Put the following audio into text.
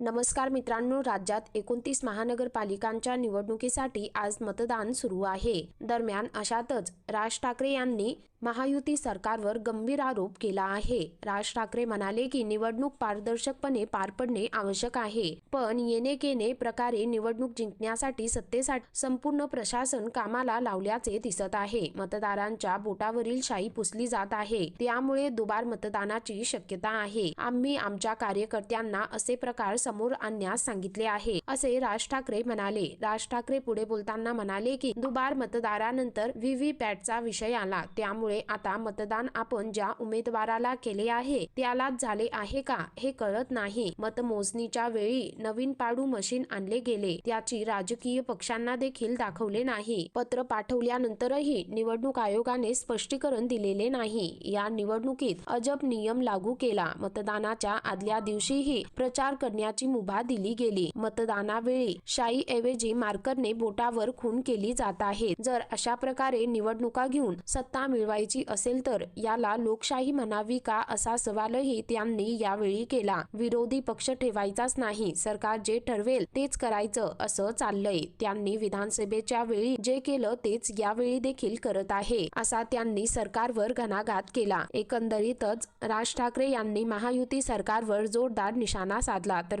नमस्कार मित्रांनो राज्यात एकोणतीस महानगरपालिकांच्या निवडणुकीसाठी आज मतदान सुरू आहे. दरम्यान अशातच राज ठाकरे यांनी महायुती सरकारवर गंभीर आरोप केला आहे. राज ठाकरे म्हणाले की निवडणूक पारदर्शकपणे पार पडणे आवश्यक आहे. पण येणे केने प्रकारे निवडणूक जिंकण्यासाठी सत्तेसाठी संपूर्ण प्रशासन कामाला लावल्याचे दिसत आहे. मतदारांच्या बोटावरील शाई पुसली जात आहे. त्यामुळे दुबार मतदानाची शक्यता आहे. आम्ही आमच्या कार्यकर्त्यांना असे प्रकार समोर आणण्यास सांगितले आहे असे राज ठाकरे म्हणाले. राज ठाकरे पुढे बोलताना म्हणाले की दुबार मतदारानंतर व्हीव्हीपॅटचा विषय आला. त्यामुळे आता मतदान आपण ज्या उमेदवाराला केले आहे त्यालाच झाले आहे का हे कळत नाही. मतमोजणीच्या वेळी नवीन पाडू मशीन आणले गेले. त्याची राजकीय पक्षांना देखील दाखवले नाही. पत्र पाठवल्यानंतरही निवडणूक आयोगाने स्पष्टीकरण दिलेले नाही. या निवडणुकीत अजब नियम लागू केला. मतदानाच्या आदल्या दिवशीही प्रचार मतदानाची मुभा दिली गेली. मतदानावेळी शाई ऐवजी मार्करने बोटावर खून केली जात आहे. जर अशा प्रकारे निवडणुका घेऊन सत्ता मिळवायची असेल तर याला लोकशाही म्हणावी का असा सवालही त्यांनी यावेळी केला. विरोधी पक्ष ठेवायचाच नाही. सरकार जे ठरवेल तेच करायचं असं चाललंय. त्यांनी विधानसभेच्या वेळी जे केलं तेच यावेळी देखील करत आहे असा त्यांनी सरकारवर घणाघात केला. एकंदरीतच राज ठाकरे यांनी महायुती सरकारवर जोरदार निशाणा साधला. तर